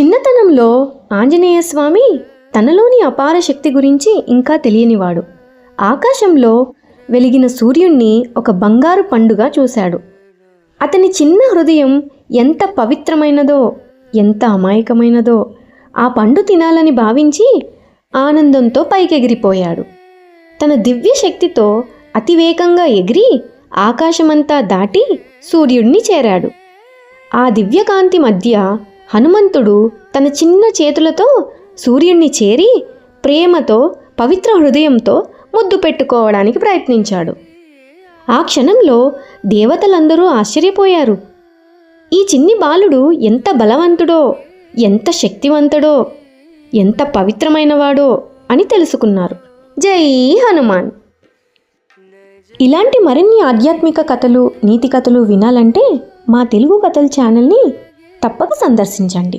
చిన్నతనంలో ఆంజనేయ స్వామి తనలోని అపార శక్తి గురించి ఇంకా తెలియనివాడు. ఆకాశంలో వెలిగిన సూర్యుణ్ణి ఒక బంగారు పండుగ చూశాడు. అతని చిన్న హృదయం ఎంత పవిత్రమైనదో ఎంత అమాయకమైనదో ఆ పండు తినాలని భావించి ఆనందంతో పైకెగిరిపోయాడు. తన దివ్య శక్తితో అతివేగంగా ఎగిరి ఆకాశమంతా దాటి సూర్యుడిని చేరాడు. ఆ దివ్యకాంతి మధ్య హనుమంతుడు తన చిన్న చేతులతో సూర్యుణ్ణి చేరి ప్రేమతో పవిత్ర హృదయంతో ముద్దు పెట్టుకోవడానికి ప్రయత్నించాడు. ఆ క్షణంలో దేవతలందరూ ఆశ్చర్యపోయారు. ఈ చిన్ని బాలుడు ఎంత బలవంతుడో ఎంత శక్తివంతుడో ఎంత పవిత్రమైనవాడో అని తెలుసుకున్నారు. జై హనుమాన్! ఇలాంటి మరిన్ని ఆధ్యాత్మిక కథలు నీతి కథలు వినాలంటే మా తెలుగు కథల ఛానల్ని తప్పక సందర్శించండి.